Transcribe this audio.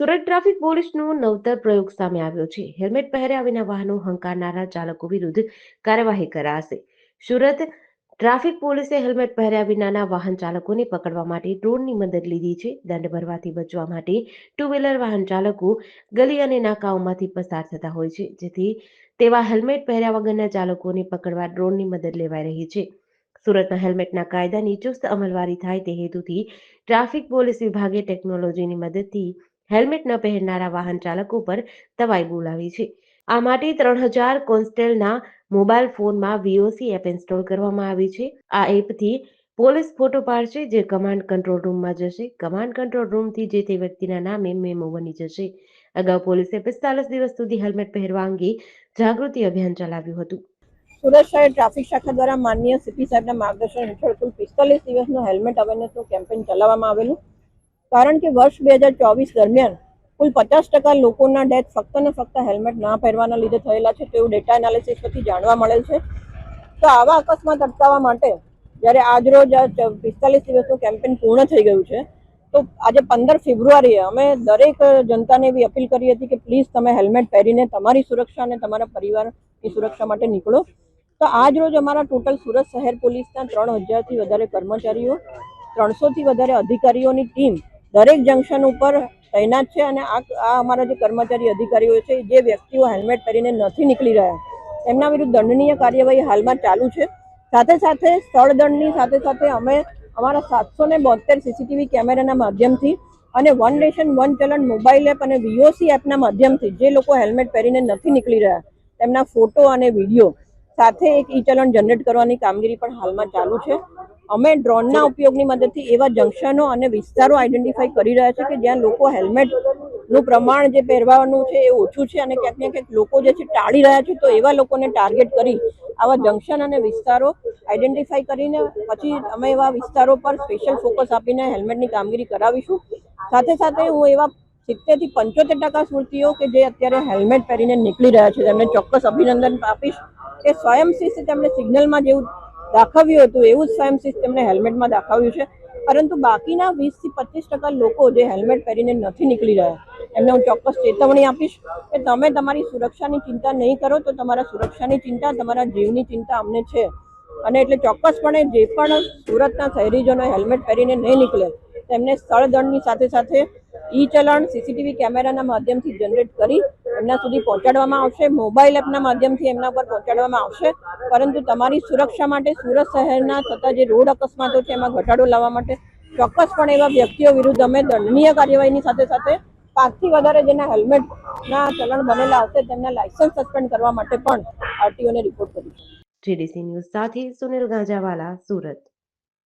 Surat traffic પોલીસનો નવતર પ્રયોગ સામે આવ્યો છે. હેલ્મેટ પહેર્યા વિના વાહનો હંકારનારા ચાલકો વિરુદ્ધ કાર્યવાહી કરાશે. સુરત ટ્રાફિક પોલીસે હેલ્મેટ પહેર્યા વિનાના વાહન ચાલકોને પકડવા માટે ડ્રોનની મદદ લીધી છે. દંડ ભરવાથી બચવા માટે ટુ વ્હીલર વાહન ચાલકો ગલી અને નાકાઓમાંથી પસાર થતા હોય છે. જેથી તેવા હેલ્મેટ પહેર્યા વગરના ચાલકોને પકડવા ડ્રોનની મદદ લેવાઈ રહી છે. સુરતમાં હેલ્મેટના કાયદાની ચુસ્ત અમલવારી થાય તે હેતુથી ટ્રાફિક પોલીસ વિભાગે ટેકનોલોજીની મદદથી હેલ્મેટ ન પહેરનારા વાહન ચાલકો પર તવાઈ બોલાવી છે. આ માટે ત્રણ હજાર કોન્સ્ટેલના મોબાઈલ ફોનમાં વીઓસી એપ ઇન્સ્ટોલ કરવામાં આવી છે. આ એપથી પોલીસ ફોટો પાડશે, જે કમાન્ડ કંટ્રોલ રૂમમાં જશે. કમાન્ડ કંટ્રોલ રૂમથી જે તે વ્યક્તિના નામે મેમો બની જશે. અગાઉ પોલીસે પિસ્તાલીસ દિવસ સુધી હેલ્મેટ પહેરવા અંગે જાગૃતિ અભિયાન ચલાવ્યું હતું. સુરત શહેર ટ્રાફિક શાખા દ્વારા માનનીય સીપી સાહેબના માર્ગદર્શન હેઠળ કુલ પિસ્તાલીસ દિવસનું હેલ્મેટ અવેરનેસનું કેમ્પેન ચલાવવામાં આવેલું. કારણ કે વર્ષ બે હજાર ચોવીસ દરમિયાન કુલ પચાસ ટકા લોકોના ડેથ ફક્ત ને ફક્ત હેલ્મેટ ના પહેરવાના લીધે થયેલા છે તેવું ડેટા એનાલિસિસ પરથી જાણવા મળેલ છે. તો આવા અકસ્માત અટકાવવા માટે જ્યારે આજરોજ આ પિસ્તાલીસ દિવસનું કેમ્પેન પૂર્ણ થઈ ગયું છે, તો આજે પંદર ફેબ્રુઆરીએ અમે દરેક જનતાને એવી અપીલ કરી હતી કે પ્લીઝ તમે હેલ્મેટ પહેરીને તમારી સુરક્ષા અને તમારા પરિવારની સુરક્ષા માટે નીકળો. તો આજ રોજ અમારા ટોટલ સુરત શહેર પોલીસના ત્રણ હજારથી વધારે કર્મચારીઓ, ત્રણસોથી વધારે અધિકારીઓની ટીમ દરેક જંકશન ઉપર તૈનાત છે અને આ આ અમારા જે કર્મચારી અધિકારીઓ છે, જે વ્યક્તિઓ હેલ્મેટ પહેરીને નથી નીકળી રહ્યા તેમના વિરુદ્ધ દંડનીય કાર્યવાહી હાલમાં ચાલુ છે. સાથે સાથે સ્થળ દંડની સાથે સાથે અમે અમારા સાતસો ને બોતેર સીસીટીવી કેમેરાના માધ્યમથી અને વન નેશન વન ચલણ મોબાઈલ એપ અને વીઓસી એપના માધ્યમથી જે લોકો હેલ્મેટ પહેરીને નથી નીકળી રહ્યા, તેમના ફોટો અને વીડિયો સાથે એક ઈ ચલણ જનરેટ કરવાની કામગીરી પણ હાલમાં ચાલુ છે. અમે ડ્રોનના ઉપયોગની મદદથી એવા જંકશનો અને વિસ્તારો આઈડેન્ટિફાઈ કરી રહ્યા છે કે જ્યાં લોકો હેલ્મેટનું પ્રમાણ જે પહેરવાનું છે એ ઓછું છે અને ક્યાંક ને ક્યાંક લોકો જે છે ટાળી રહ્યા છે તો એવા લોકોને ટાર્ગેટ કરી આવા જંકશન અને વિસ્તારો આઈડેન્ટિફાઈ કરીને પછી અમે એવા વિસ્તારો પર સ્પેશિયલ ફોકસ આપીને હેલ્મેટની કામગીરી કરાવીશું. સાથે સાથે હું એવા સિત્તેરથી પંચોતેર ટકા સ્મૃતિઓ કે જે અત્યારે હેલ્મેટ પહેરીને નીકળી રહ્યા છે તેમને ચોક્કસ અભિનંદન આપીશ. કે સ્વયંશિસ્ત તેમણે સિગ્નલમાં જેવું દાખવ્યું હતું, એવું જ સ્વયં સિસ્ટમને હેલ્મેટમાં દાખવ્યું છે. પરંતુ બાકીના વીસથી પચીસ ટકા લોકો જે હેલ્મેટ પહેરીને નથી નીકળી રહ્યા, એમને હું ચોક્કસ ચેતવણી આપીશ કે તમે તમારી સુરક્ષાની ચિંતા નહીં કરો તો તમારા સુરક્ષાની ચિંતા, તમારા જીવની ચિંતા અમને છે. અને એટલે ચોક્કસપણે જે પણ સુરતના શહેરીજનો હેલ્મેટ પહેરીને નહીં નીકળે, તેમને સ્થળ દંડની સાથે સાથે ઈ ચલણ સીસીટીવી કેમેરાના માધ્યમથી જનરેટ કરી એમના સુધી પહોંચાડવામાં આવશે. મોબાઈલ એપના માધ્યમથી એમના પર પહોંચાડવામાં આવશે. પરંતુ તમારી સુરક્ષા માટે સુરત શહેરના થતા જે રોડ અકસ્માતો છે એમાં ઘટાડો લાવવા માટે ચોક્કસપણે એવા વ્યક્તિઓ વિરુદ્ધ અમે દંડનીય કાર્યવાહીની સાથે સાથે પાંચથી વધારે જેના હેલ્મેટના ચલણ બનેલા હશે તેમના લાયસન્સ સસ્પેન્ડ કરવા માટે પણ આરટીઓને રિપોર્ટ કરીશું. જીડીસી ન્યૂઝ સાથે સુનિલ ગાંજાવાલા, સુરત.